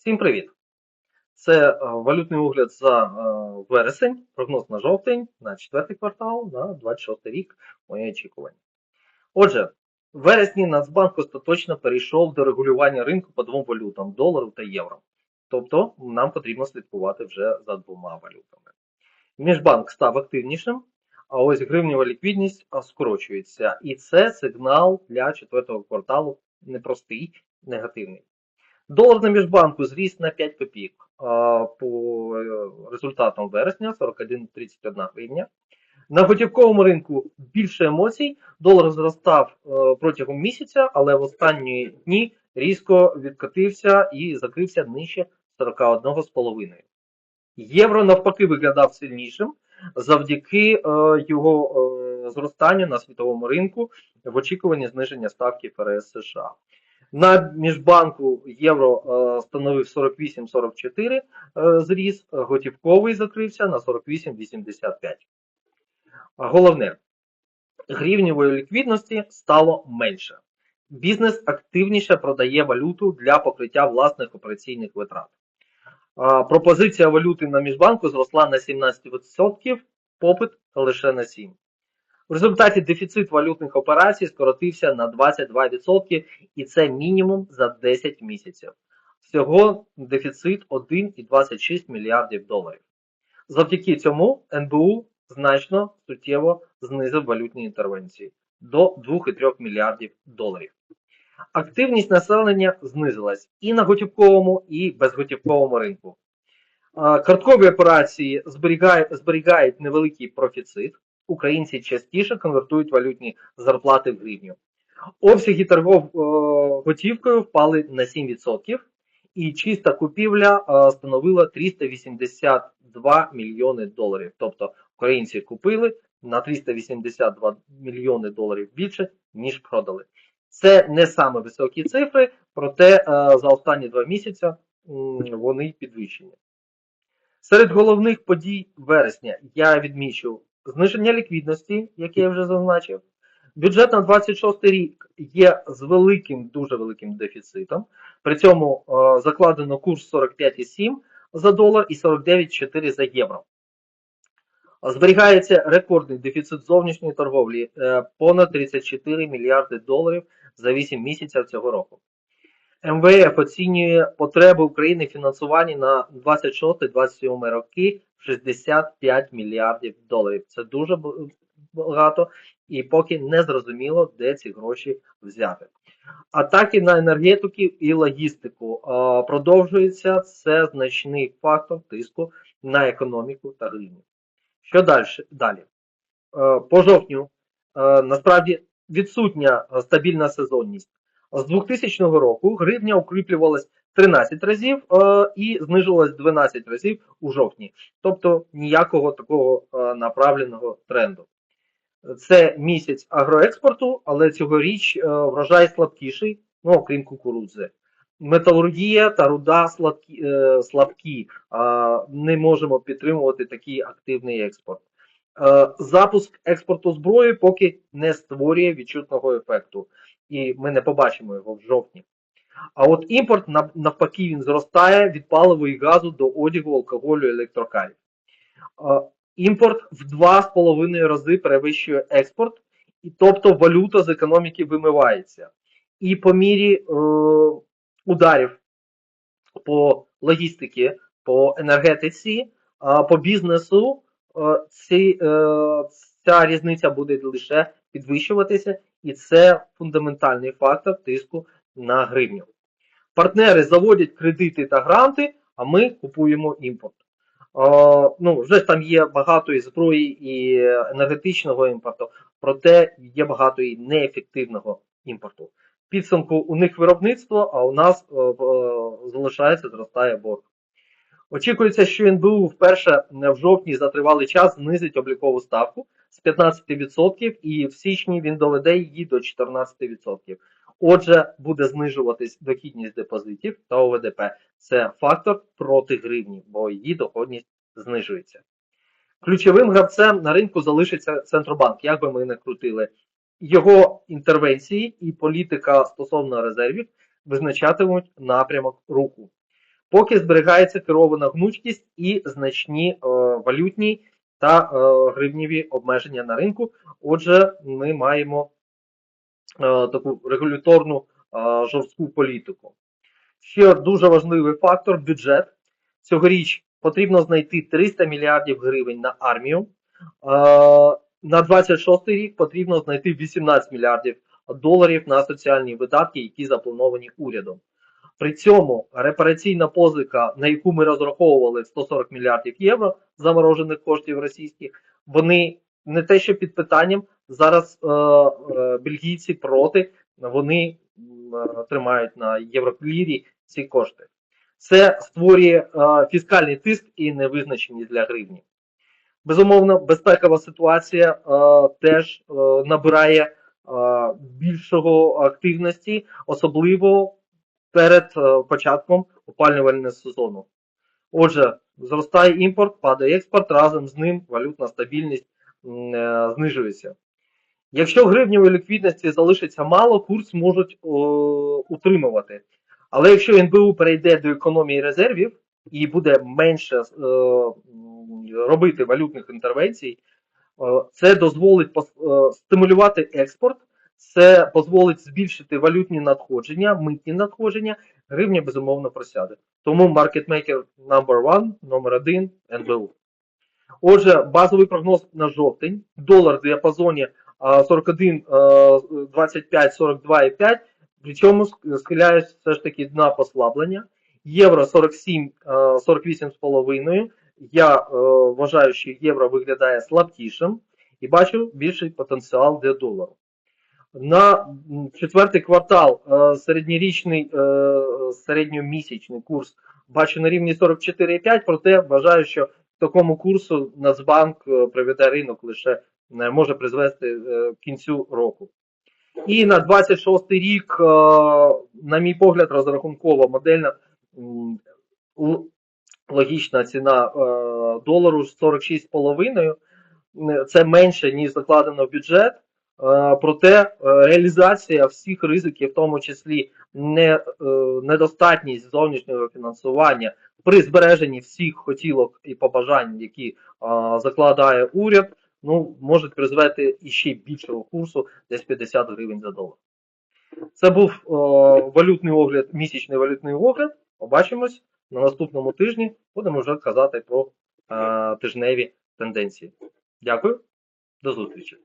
Всім привіт! Це е, валютний огляд за е, вересень, прогноз на жовтень, на четвертий квартал, на 26 рік, моє очікування. Отже, в вересні Нацбанк остаточно перейшов до регулювання ринку по двом валютам долару та євро. Тобто нам потрібно слідкувати вже за двома валютами. Міжбанк став активнішим, а ось гривнева ліквідність скорочується. І це сигнал для четвертого кварталу непростий, негативний. Долар на міжбанку зріс на 5 копійок по е, результатам вересня 41,31 гривня. На готівковому ринку більше емоцій. Долар зростав е, протягом місяця, але в останні дні різко відкотився і закрився нижче 41,5. Євро навпаки виглядав сильнішим завдяки е, його зростанню на світовому ринку в очікуванні зниження ставки ФРС США. На міжбанку євро е, становив 48,44 е, зріс, готівковий закрився на 48,85. А Головне, гривневої ліквідності стало менше. Бізнес активніше продає валюту для покриття власних операційних витрат. Пропозиція валюти на міжбанку зросла на 17%, попит лише на 7%. В результаті дефіцит валютних операцій скоротився на 22%, і це мінімум за 10 місяців. Всього дефіцит 1,26 мільярдів доларів. Завдяки цьому НБУ значно суттєво знизив валютні інтервенції до 2,3 мільярдів доларів. Активність населення знизилась і на готівковому, і безготівковому ринку. Карткові операції зберігають невеликий профіцит. Українці частіше конвертують валютні зарплати в гривню. Обсяги торгов е, готівкою впали на 7%, і чиста купівля е, становила 382 мільйони доларів. Тобто українці купили на 382 мільйони доларів більше, ніж продали. Це не саме високі цифри, проте е, за останні два місяці вони підвищені. Серед головних подій вересня я відмічу зниження ліквідності, яке я вже зазначив. Бюджет на 26 рік є з великим, дуже великим дефіцитом. При цьому е, закладено курс 45,7 за долар і 49,4 за євро. Зберігається рекордний дефіцит зовнішньої торговлі е, понад 34 мільярди доларів за 8 місяців цього року. МВФ оцінює потреби України в фінансуванні на 26-27 роки 65 мільярдів доларів. Це дуже багато і поки не зрозуміло, де ці гроші взяти. Атаки на енергетику і логістику продовжуються. Це значний фактор тиску на економіку та гривню. Що далі? далі? По жовтню насправді відсутня стабільна сезонність. З 2000 року гривня укріплювалась 13 разів е, і знижувалась 12 разів у жовтні. Тобто ніякого такого е, направленого тренду. Це місяць агроекспорту, але цьогоріч е, врожай слабкіший, ну окрім кукурудзи. Металургія та руда слабкі, слабкі. Не можемо підтримувати такий активний експорт. Запуск експорту зброї поки не створює відчутного ефекту, і ми не побачимо його в жовтні. А от імпорт навпаки він зростає від паливу і газу до одягу, алкоголю, електрокарів. Імпорт в 2,5 рази перевищує експорт, і тобто валюта з економіки вимивається. І по мірі е, ударів по логістиці, по енергетиці, по бізнесу, е, ці, е, ця різниця буде лише підвищуватися, і це фундаментальний фактор тиску на гривню. Партнери заводять кредити та гранти, а ми купуємо імпорт. О, ну, Вже там є багато і зброї і енергетичного імпорту, проте є багато і неефективного імпорту. Підсумку у них виробництво, а у нас о, о, залишається, зростає борг. Очікується, що НБУ вперше в жовтні за тривалий час знизить облікову ставку з 15% і в січні він доведе її до 14%. Отже, буде знижуватись дохідність депозитів та ОВДП. Це фактор проти гривні, бо її доходність знижується. Ключовим гравцем на ринку залишиться Центробанк, як би ми не крутили. Його інтервенції і політика стосовно резервів визначатимуть напрямок руху. поки зберігається керована гнучкість і значні е, валютні та е, гривніві обмеження на ринку. Отже, ми маємо таку регуляторну е, жорстку політику. Ще дуже важливий фактор бюджет. Цьогоріч потрібно знайти 300 мільярдів гривень на армію. Е, На 26 рік потрібно знайти 18 мільярдів доларів на соціальні видатки, які заплановані урядом. При цьому репараційна позика, на яку ми розраховували 140 мільярдів євро заморожених коштів російських, вони не те, що під питанням. Зараз е, е, бельгійці проти, вони е, тримають на євроклірі ці кошти. Це створює е, фіскальний тиск і невизначеність для гривні. Безумовно, безпекова ситуація е, теж е, набирає е, більшого активності, особливо перед е, початком опалювального сезону. Отже, зростає імпорт, падає експорт, разом з ним валютна стабільність е, знижується. Якщо гривневої ліквідності залишиться мало, курс можуть о, утримувати. Але якщо НБУ перейде до економії резервів і буде менше е, м, робити валютних інтервенцій, е, це дозволить пос- е, стимулювати експорт, це дозволить збільшити валютні надходження, митні надходження, гривня безумовно просяде. Тому маркетмейкер number one, номер один НБУ. Отже, базовий прогноз на жовтень. Долар в діапазоні а, 41, а, 25, 42,5. Причому ск- схиляюсь все ж таки на послаблення. Євро 47, 48,5. Я е, вважаю, що євро виглядає слабкішим і бачу більший потенціал для долару. На четвертий квартал е, середньорічний, е, середньомісячний курс бачу на рівні 44,5, проте вважаю, що такому курсу Нацбанк приведе ринок лише може призвести е, кінцю року. І на 26 рік, е, на мій погляд, розрахункова модельна логічна ціна е, долару 46,5. Е, Це менше, ніж закладено в бюджет. Е, Проте е, реалізація всіх ризиків, в тому числі не, е, недостатність зовнішнього фінансування при збереженні всіх хотілок і побажань, які е, закладає уряд, ну, можуть призвести іще більшого курсу, десь 50 гривень за долар. Це був о, валютний огляд, місячний валютний огляд. Побачимось на наступному тижні. Будемо вже казати про о, тижневі тенденції. Дякую, до зустрічі.